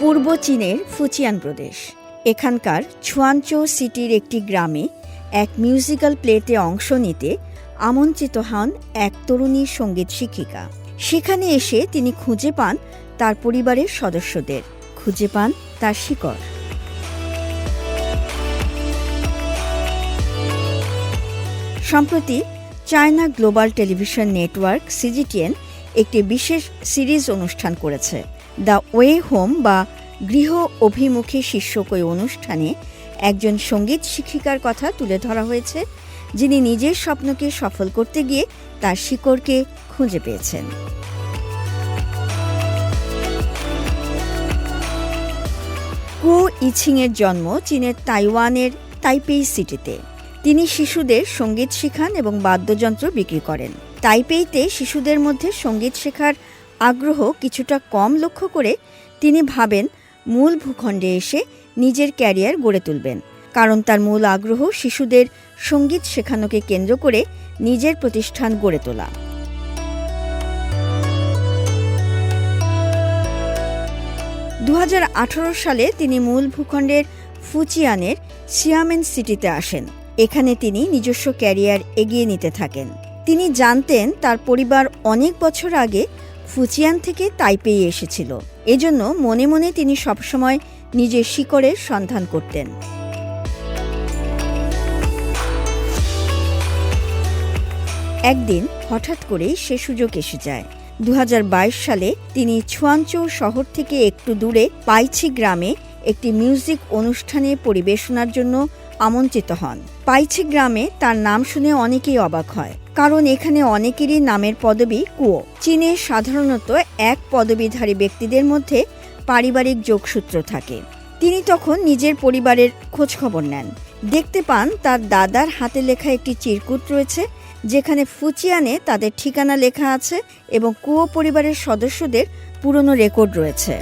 পূর্ব চীনের ফুচিয়ান প্রদেশ। এখানকার ছুয়ানচো সিটির একটি গ্রামে এক মিউজিক্যাল প্লেতে অংশ নিতে আমন্ত্রিত হন এক তরুণী সংগীত শিক্ষিকা। সেখানে এসে তিনি খুঁজে পান তার পরিবারের সদস্যদের। খুঁজে পান তার শিকড়। সম্প্রতি China global television network CGTN একটি বিশেষ সিরিজ অনুষ্ঠান করেছে। দ্য ওয়ে হোম বা গৃহ অভিমুখী শীর্ষক ওই অনুষ্ঠানে একজন সংগীত শিক্ষিকার কথা তুলে ধরা হয়েছে, যিনি নিজের স্বপ্নকে সফল করতে গিয়ে তার শিকড়কে খুঁজে পেয়েছেন। কো ইছিংয়ের জন্ম চীনের তাইওয়ানের তাইপেই সিটিতে। তিনি শিশুদের সংগীত শেখান এবং বাদ্যযন্ত্র বিক্রি করেন। তাইপেইতে শিশুদের মধ্যে সংগীত শেখার আগ্রহ কিছুটা কম লক্ষ্য করে তিনি ভাবেন, মূল ভূখণ্ডে এসে নিজের ক্যারিয়ার গড়ে তুলবেন। কারণ তার মূল আগ্রহ শিশুদের সংগীত শেখানোকে কেন্দ্র করে নিজের প্রতিষ্ঠান গড়ে তোলা। দু হাজার আঠারো সালে তিনি মূল ভূখণ্ডের ফুচিয়ানের সিয়ামেন সিটিতে আসেন। এখানে তিনি নিজস্ব ক্যারিয়ার এগিয়ে নিতে থাকেন। তিনি জানতেন তার পরিবার অনেক বছর আগে ফুচিয়ান থেকে তাইপেই এসেছিল। এজন্য মনে মনে তিনি সবসময় নিজের শিকড়ের সন্ধান করতেন। একদিন হঠাৎ করেই সে সুযোগ এসে যায়। দু হাজার বাইশ সালে তিনি ছুয়ানচৌ শহর থেকে একটু দূরে পাইছি গ্রামে একটি মিউজিক অনুষ্ঠানে পরিবেশনার জন্য আমন্ত্রিত হন। পাইছি গ্রামে তার নাম শুনে অনেকেই অবাক হয়, কারণ এখানে অনেকেরই নামের পদবি কুয়ো। চীনে সাধারণত এক পদবিধারী ব্যক্তিদের মধ্যে পারিবারিক যোগসূত্র থাকে। তিনি তখন নিজের পরিবারের খোঁজখবর নেন। দেখতে পান তার দাদার হাতে লেখা একটি চিরকুট রয়েছে, যেখানে ফুচিয়ানে তাদের ঠিকানা লেখা আছে এবং কুয়ো পরিবারের সদস্যদের পুরনো রেকর্ড রয়েছে।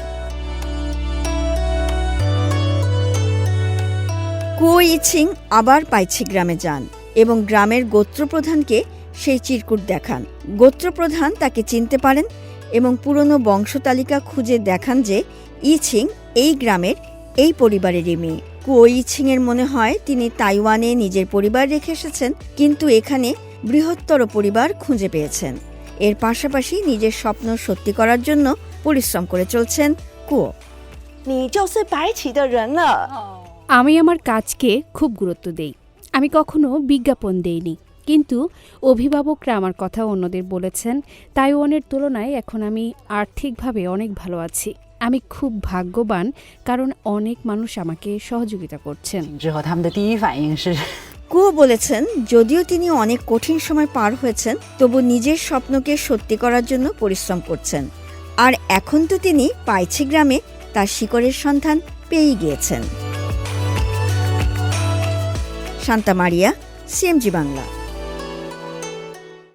কুয়ো ইছিং আবার পাইছি গ্রামে যান এবং গ্রামের গোত্রপ্রধানকে সেই চিরকুট দেখান গোত্রপ্রধান তাকে চিনতে পারেন এবং পুরনো বংশতালিকা খুঁজে দেখান যে ইছিং এই গ্রামের এই পরিবারেরই মেয়ে কুয়ো ইছিং এর মনে হয় তিনি তাইওয়ানে নিজের পরিবার রেখে এসেছেন কিন্তু এখানে বৃহত্তর পরিবার খুঁজে পেয়েছেন এর পাশাপাশি নিজের স্বপ্ন সত্যি করার জন্য পরিশ্রম করে চলছেন কুয়ো 你就是白起的人了。 আমি আমার কাজকে খুব গুরুত্ব দেই। আমি কখনো বিজ্ঞাপন দেইনি। কিন্তু অভিভাবকরা আমার কথা অন্যদের বলেছেন তাইওয়ানের তুলনায় এখন আমি আর্থিকভাবে অনেক ভালো আছি। আমি খুব ভাগ্যবান, কারণ অনেক মানুষ আমাকে সহযোগিতা করছেন। কুয়ো বলেছেন, যদিও তিনি অনেক কঠিন সময় পার হয়েছেন, তবু নিজের স্বপ্নকে সত্যি করার জন্য পরিশ্রম করছেন। আর এখন তো তিনি পাইছি গ্রামে, তার শিকড়ের সন্ধান পেয়ে গিয়েছেন। শান্তা মারিয়া সিএমজি বাংলা।